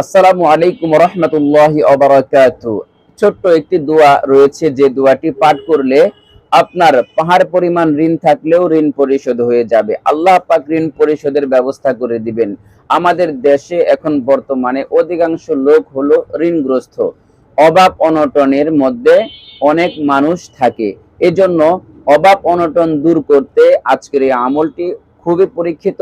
আসসালামু আলাইকুম রহমতুল্লাহ অবরাকাত ছোট্ট একটি দোয়া রয়েছে, যে দোয়াটি পাঠ করলে আপনার পাহাড় পরিমাণ ঋণ থাকলেও ঋণ পরিশোধ হয়ে যাবে। আল্লাহ পাক ঋণ পরিশোধের ব্যবস্থা করে দিবেন। আমাদের দেশে এখন বর্তমানে অধিকাংশ লোক হলো ঋণগ্রস্ত। অভাব অনটনের মধ্যে অনেক মানুষ থাকে। এজন্য অভাব অনটন দূর করতে আজকের এই আমলটি খুবই পরীক্ষিত।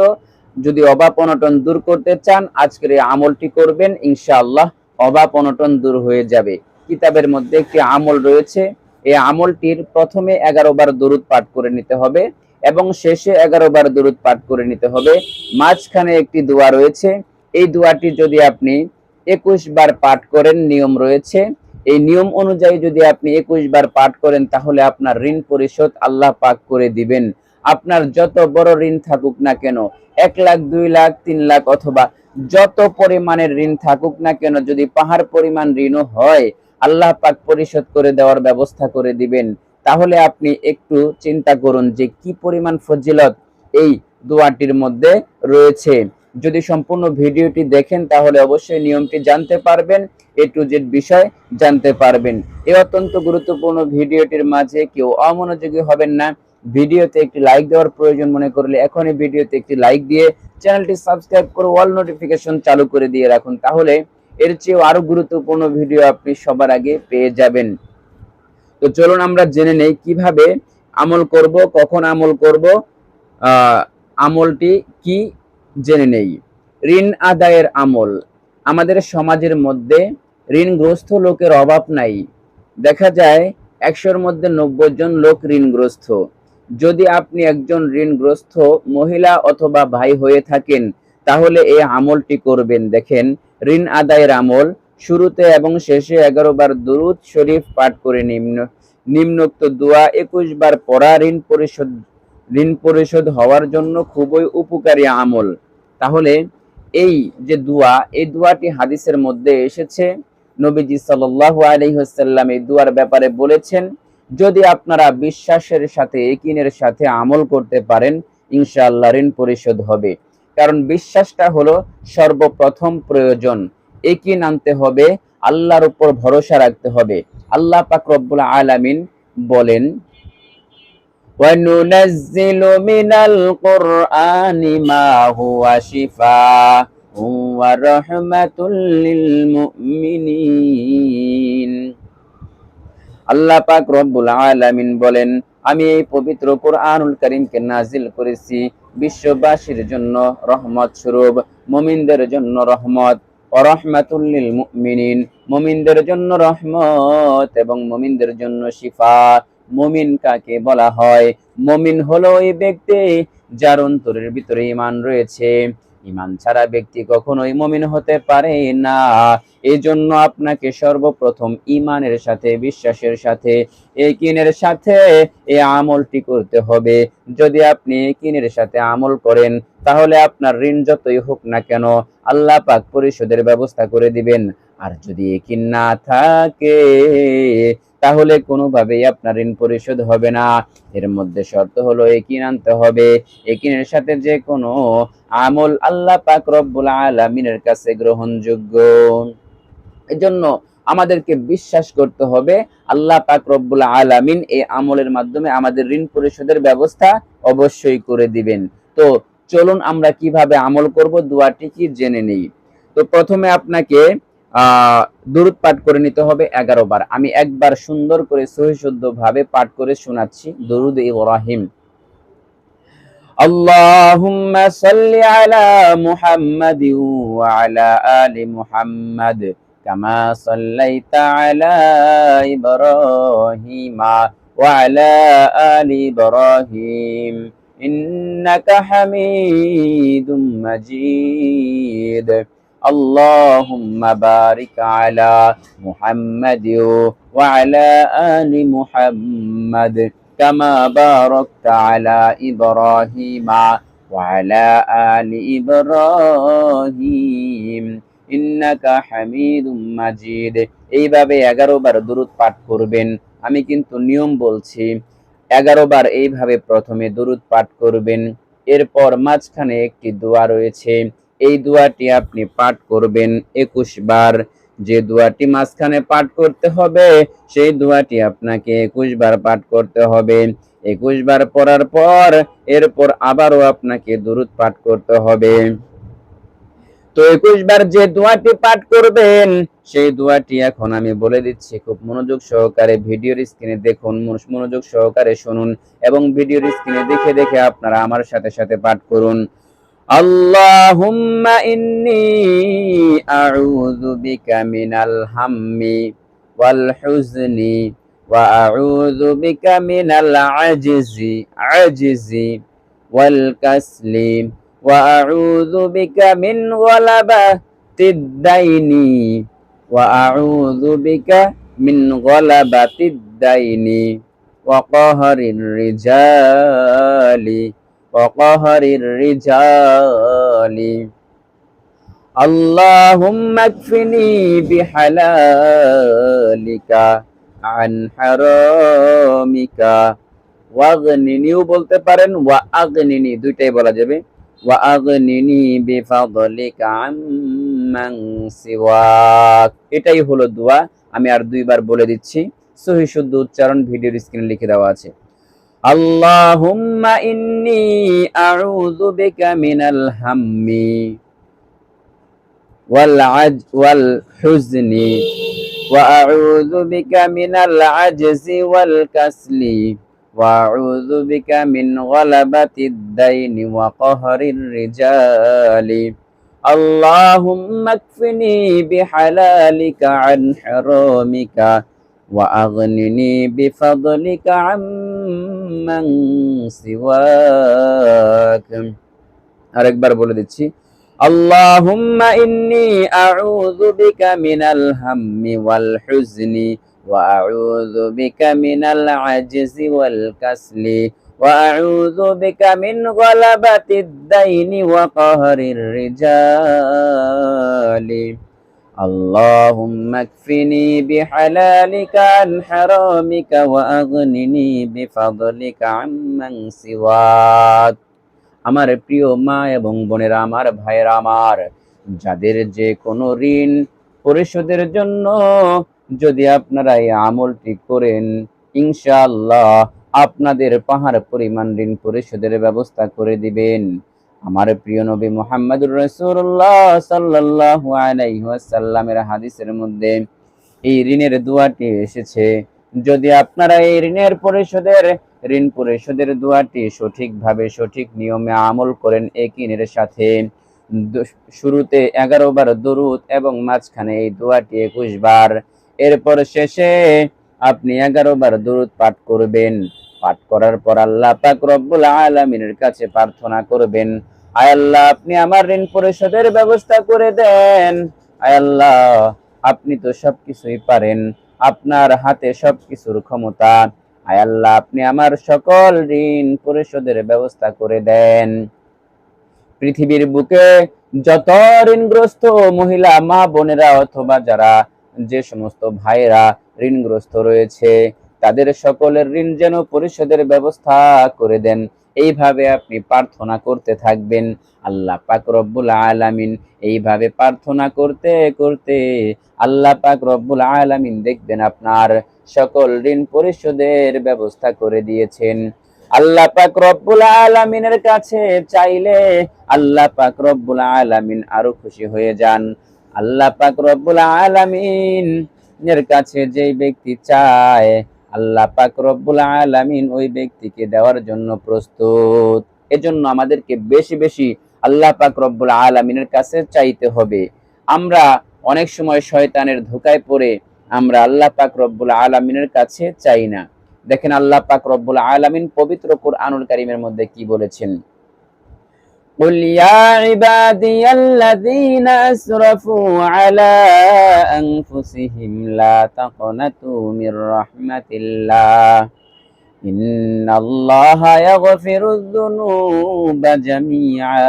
যদি অভাব অনটন দূর করতে চান, আজকের এই আমলটি করবেন, ইনশাআল্লাহ অভাব অনটন দূর হয়ে যাবে। কিতাবের মধ্যে একটি আমল রয়েছে, এই আমলটির প্রথমে এগারো বার দরুদ পাঠ করে নিতে হবে এবং শেষে এগারো বার দরুদ পাঠ করে নিতে হবে। মাঝখানে একটি দোয়া রয়েছে, এই দোয়াটি যদি আপনি একুশ বার পাঠ করেন, নিয়ম রয়েছে। এই নিয়ম অনুযায়ী যদি আপনি একুশ বার পাঠ করেন, তাহলে আপনার ঋণ পরিশোধ আল্লাহ পাক করে দিবেন। আপনার যত বড় ঋণ থাকুক না কেন, এক লাখ, দুই লাখ, তিন লাখ অথবা যত পরিমাণের ঋণ থাকুক না কেন, যদি পাহাড় পরিমাণ ঋণও হয়, আল্লাহ পাক পরিশোধ করে দেওয়ার ব্যবস্থা করে দিবেন। তাহলে আপনি একটু চিন্তা করুন যে কি পরিমাণ ফজিলত এই দোয়াটির মধ্যে রয়েছে। যদি সম্পূর্ণ ভিডিওটি দেখেন, তাহলে অবশ্যই নিয়মটি জানতে পারবেন, এ টু জেড বিষয় জানতে পারবেন। এই অত্যন্ত গুরুত্বপূর্ণ ভিডিওটির মাঝে কেউ অমনোযোগী হবেন না। ভিডিওতে একটি লাইক দেওয়ার প্রয়োজন মনে করলে এখনই ভিডিওতে একটি লাইক দিয়ে চ্যানেলটি সাবস্ক্রাইব করে অল নোটিফিকেশন চালু করে দিয়ে রাখুন। তাহলে এর চেয়েও আরও গুরুত্বপূর্ণ ভিডিও আপনি সবার আগে পেয়ে যাবেন। তো চলুন আমরা জেনে নেই কীভাবে আমল করব, কখন আমল করব আমলটি কি জেনে নেই। ঋণ আদায়ের আমল। আমাদের সমাজের মধ্যে ঋণগ্রস্ত লোকের অভাব নাই। দেখা যায় একশোর মধ্যে নব্বই জন লোক ঋণগ্রস্ত। যদি আপনি একজন ঋণগ্রস্ত মহিলা অথবা ভাই হয়ে থাকেন, তাহলে এই আমলটি করবেন। দেখেন, ঋণ আদায়ের আমল শুরুতে এবং শেষে এগারো বার দুরুদ শরীফ পাঠ করে নিম্ন, নিম্নোক্ত দোয়া একুশ বার পড়া ঋণ পরিশোধ ঋণ পরিশোধ হওয়ার জন্য খুবই উপকারী আমল। তাহলে এই যে দোয়া, এই দোয়াটি হাদিসের মধ্যে এসেছে। নবীজি সাল্লাল্লাহু আলাইহি ওয়াসাল্লাম এই দোয়ার ব্যাপারে বলেছেন যদি আপনারা বিশ্বাসের সাথে, একিনের সাথে আমল করতে পারেন, ইনশাআল্লাহ ঋণ পরিশোধ হবে। কারণ বিশ্বাসটা হলো সর্বপ্রথম প্রয়োজন। একিন আনতে হবে, আল্লাহর উপর ভরসা রাখতে হবে। আল্লাহ পাক রব্বুল আলামিন বলেন وَنُنَزِّلُ مِنَ الْقُرْآنِ مَا هُوَ شِفَاءٌ وَرَحْمَةٌ لِّلْمُؤْمِنِينَ আল্লাহ পাক রব্বুল আলামিন বলেন, আমি এই পবিত্র কোরআনুল কারীমকে নাজিল করেছি বিশ্ববাসীর জন্য রহমত স্বরূপ, মুমিনদের জন্য রহমত ও রহমাতুল লিল মুমিনিন, মুমিনদের জন্য রহমত এবং মুমিনদের জন্য শিফা। মুমিন কাকে বলা হয়? মুমিন হলো ওই ব্যক্তি যার অন্তরের ভিতরে ঈমান রয়েছে। ঈমান ছাড়া ব্যক্তি কখনোই মমিন হতে পারে না। এই জন্য আপনাকে সর্বপ্রথম ইমানের সাথে, বিশ্বাসের সাথে একিনের সাথে এই আমলটি করতে হবে। যদি আপনি একিনের সাথে আমল করেন, তাহলে আপনার ঋণ যতই হোক না কেন, আল্লাহ পাক পরিশোধের ব্যবস্থা করে দিবেন। আর যদি একিন না থাকে, তাহলে কোনোভাবেই আপনার ঋণ পরিশোধ হবে না। এর মধ্যে শর্ত হলো, একিন আনতে হবে। একিনের সাথে যে কোনো আমল আল্লাহ পাক রব্বুল আলামিনের কাছে গ্রহণযোগ্য। এজন্য আমাদেরকে বিশ্বাস করতে হবে, আল্লাহ পাক রব্বুল আলামিন এই আমলের মাধ্যমে আমাদের ঋণ পরিশোধের ব্যবস্থা অবশ্যই করে দিবেন। তো চলুন আমরা কীভাবে আমল করব, দোয়াটি কি জেনে নেই। তো প্রথমে আপনাকে আহ দুরুদ পাঠ করে নিতে হবে এগারো বার আমি একবার সুন্দর করে সহিশুদ্ধ ভাবে পাঠ করে শোনাচ্ছি দরুদ ইব্রাহিম اللهم صل على محمد وعلى آل محمد كما صليت على إبراهيم وعلى آل إبراهيم إنك حميد مجيد اللهم بارك على محمد وعلى آل محمد كما باركت على إبراهيم وعلى آل إبراهيم ইন্নাকা হামিদুম মাজিদ এইভাবে এগারো বার দুরুদ পাঠ করবেন আমি কিন্তু নিয়ম বলছি এগারো বার এইভাবে প্রথমে দুরুদ পাঠ করবেন এরপর মাঝখানে একটি দোয়া রয়েছে এই দোয়াটি আপনি পাঠ করবেন একুশ বার। যে দোয়াটি মাঝখানে পাঠ করতে হবে, সেই দোয়াটি আপনাকে একুশ বার পাঠ করতে হবে। একুশ বার পড়ার পর এরপর আবারও আপনাকে দুরুদ পাঠ করতে হবে। তো একুশ বার যে দোয়াটি পাঠ করবেন, সেই দোয়াটি এখন আমি বলে দিচ্ছি, খুব মনোযোগ সহকারে ভিডিওর স্ক্রিনে দেখুন মনোযোগ সহকারে শুনুন এবং ভিডিওর স্ক্রিনে দেখে দেখে আপনারা আমার সাথে সাথে পাঠ করুন। اللهم إني أعوذ بك من الهم والحزن وأعوذ بك من العجز عجز والكسل وأعوذ بك من غلبة الدين وأعوذ بك من غلبة الدين وقهر الرجال وقهر الرجال اللهم اكفني بحلالك عن حرامك ওয়াগনিনিও বলতে পারেন ওয়া আগনিনি দুইটাই বলা যাবে ওয়া আগনিনি বিফাদলিকা আম্মান সিওয়াক এটাই হলো দোয়া আমি আর দুইবার বলে দিচ্ছি সহি শুদ্ধ উচ্চারণ ভিডিওর স্ক্রিনে লিখে দেওয়া আছে আল্লাহ ইন্নি আউযু বিকা মিনাল হাম্মি ওয়াল আজ, ওয়াল হুজনি ওয়া আউযু বিকা মিনাল আজজি ওয়াল কাসলি ওয়া আউযু وأغنني بفضلك عمن سواك আরেকবার বলে দিচ্ছি اللهم إني أعوذ بك من الهم والحزن وأعوذ بك من العجز والكسل وأعوذ بك من غلبة الدين وقهر الرجال اللهم اكفني بحلالك عن حرامك وأغنني بفضلك عمن سواك আমার প্রিয় মা এবং বোনেরা আমার ভাইয়েরা আমার যাদের যে কোনো ঋণ পরিশোধের জন্য যদি আপনারা এই আমলটি করেন ইনশাআল্লাহ আপনাদের পাহাড় পরিমাণ ঋণ পরিশোধের ব্যবস্থা করে দিবেন আমার প্রিয় নবী মোহাম্মদুর রসুল্লাহ সাল্লাল্লাহু আলাইহি ওয়াসাল্লামের হাদিসের মধ্যে এই ঋণের দোয়াটি এসেছে। যদি আপনারা এই ঋণের পরিশোধের, ঋণ পরিশোধের দোয়াটি সঠিকভাবে সঠিক নিয়মে আমল করেন একিনের সাথে শুরুতে এগারো বার দরুদ এবং মাঝখানে এই দোয়াটি একুশ বার। এরপর শেষে আপনি এগারো বার দরুদ পাঠ করবেন। পাঠ করার পর আল্লাহ পাক রব্বুল আলামিনের কাছে প্রার্থনা করবেন। আয় আল্লাহ, আপনি আমার ঋণ পরিশোধের ব্যবস্থা করে দেন। আয় আল্লাহ, আপনি তো সবকিছুই পারেন, আপনার হাতে সবকিছুর ক্ষমতা। আয় আল্লাহ, আপনি আমার সকল ঋণ পরিশোধের ব্যবস্থা করে দেন। পৃথিবীর বুকে যত ঋণগ্রস্ত মহিলা, মা বোনেরা অথবা যারা যে সমস্ত ভাইরা ঋণগ্রস্ত রয়েছে তাদের সকলের ঋণ যেন পরিশোধের ব্যবস্থা করে দেন। এইভাবে আপনি প্রার্থনা করতে থাকবেন। আল্লাহ পাক রব্বুল আলামিন এইভাবে প্রার্থনা করতে করতে আল্লাহ পাক রব্বুল আলামিন দেখবেন আপনার সকল ঋণ পরিশোধের ব্যবস্থা করে দিয়েছেন। আল্লাহ পাক রব্বুল আলামিনের কাছে চাইলে আল্লাহ পাক রব্বুল আলামিন আরও খুশি হয়ে যান। আল্লাহ পাক রব্বুল আলামিন এর কাছে যেই ব্যক্তি চায় আল্লাহ পাক রব্বুল আলামিন ওই ব্যক্তিকে দেওয়ার জন্য প্রস্তুত। এজন্য আমাদেরকে বেশি বেশি আল্লাহ পাক রব্বুল আলামিনের কাছে চাইতে হবে। আমরা অনেক সময় শয়তানের ধোকায় পড়ে আমরা আল্লাহ পাক রব্বুল আলামিনের কাছে চাই না। দেখেন আল্লাহ পাক রব্বুল আলামিন পবিত্র কুরআনুল কারীমের মধ্যে কি বলেছেন? قل يا عبادي الذين أسرفوا على أنفسهم لا تقنطوا من رحمة الله إن الله يغفر الذنوب جميعا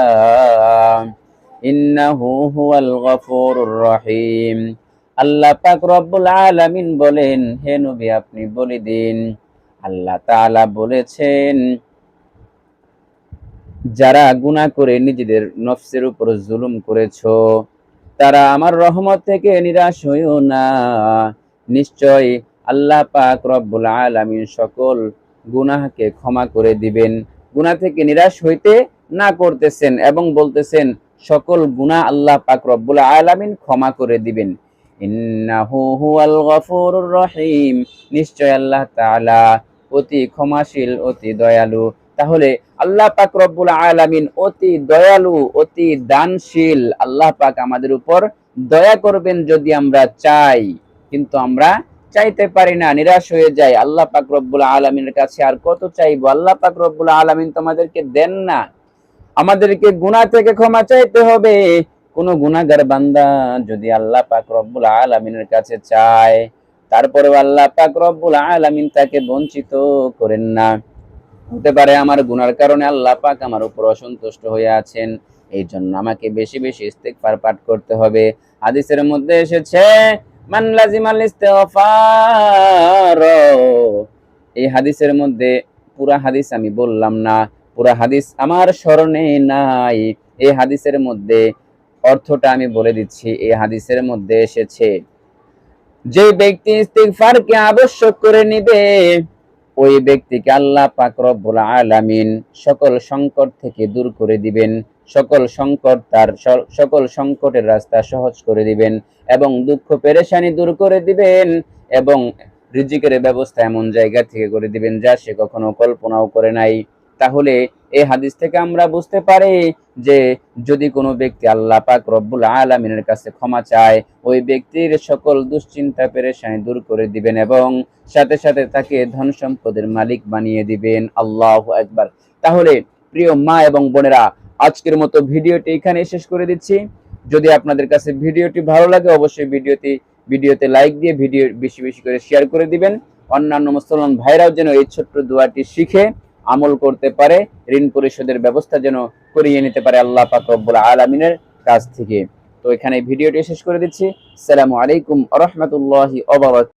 إنه هو الغفور الرحيم আল্লাহ পাক রব্বুল আলামিন বলেন হে নবী আপনি বলে দিন আল্লাহ তাআলা বলেছেন যারা গুনাহ করে নিজেদের নফসের উপর জুলুম করেছ, তারা আমার রহমত থেকে নিরাশ হইও না। নিশ্চয় আল্লাহ পাক রব্বুল আলামিন সকল গুনাহকে ক্ষমা করে দিবেন। গুনাহ থেকে নিরাশ হইতে না করতেছেন এবং বলতেছেন, সকল গুনাহ আল্লাহ পাক রব্বুল আলামিন ক্ষমা করে দিবেন। রহিম। নিশ্চয় আল্লাহ তাআলা অতি ক্ষমাশীল, অতি দয়ালু। তাহলে আল্লাহ পাক রব্বুল আলামিন অতি দয়ালু, অতি দানশীল আল্লাহ পাক আমাদের উপর দয়া করবেন যদি আমরা চাই। কিন্তু আমরা চাইতে পারি না, নিরাশ হয়ে যাই। আল্লাহ পাক রব্বুল আলামিনের কাছে আর কত চাইব? আল্লাহ পাক রব্বুল আলামিন তোমাদেরকে দেন না। আমাদেরকে গুনাহ থেকে ক্ষমা চাইতে হবে। কোন গুনাহগার বান্দা যদি আল্লাহ পাক রব্বুল আলামিনের কাছে চায়, তারপরেও আল্লাহ পাক রব্বুল আলামিন তাকে বঞ্চিত করেন না। হতে পারে আমার গুনার কারণে আল্লাহ পাক আমার উপর অসন্তুষ্ট হয়ে আছেন। এই জন্য আমাকে বেশি বেশি ইস্তেগফার পাঠ করতে হবে। হাদিসের মধ্যে এসেছে, মান লাজিমাল ইস্তিগফার। এই হাদিসের মধ্যে পুরা হাদিস আমি বললাম না, পুরা হাদিস আমার স্মরণে নাই। এই হাদিসের মধ্যে অর্থটা আমি বলে দিচ্ছি। এই হাদিসের মধ্যে এসেছে, যে ব্যক্তি ইস্তিগফারকে আবশ্যক করে নিবে ওই ব্যক্তিকে আল্লাহ পাক রব্বুল আলামিন সকল সংকট থেকে দূর করে দিবেন, সকল সংকট তার সকল সংকটের রাস্তা সহজ করে দিবেন এবং দুঃখ, পেরেশানি দূর করে দিবেন এবং রিজিকের ব্যবস্থা এমন জায়গা থেকে করে দিবেন যা সে কখনো কল্পনাও করে নাই। তাহলে এই হাদিস থেকে আমরা বুঝতে পারি যে যদি কোনো ব্যক্তি আল্লাহ পাক রব্বুল আলামিনের কাছে ক্ষমা চায়, ওই ব্যক্তির সকল দুশ্চিন্তা, পেরেশানি দূর করে দিবেন এবং সাথে সাথে তাকে ধন সম্পদের মালিক বানিয়ে দিবেন। আল্লাহ একবার তাহলে প্রিয় মা এবং বোনেরা, আজকের মতো ভিডিওটি এখানে শেষ করে দিচ্ছি। যদি আপনাদের কাছে ভিডিওটি ভালো লাগে, অবশ্যই ভিডিওটি, ভিডিওতে লাইক দিয়ে ভিডিও বেশি বেশি করে শেয়ার করে দিবেন। অন্যান্য মুসলমান ভাইরাও যেন এই ছোট্ট দোয়াটি শিখে আমল করতে পারে, ঋণ পরিশোধের ব্যবস্থা যেন করিয়ে নিতে পারে আল্লাহ পাক রব্বুল আলামিনের কাছ থেকে। তো এখানে ভিডিওটি শেষ করে দিচ্ছি। সালামু আলাইকুম রহমতুল্লাহি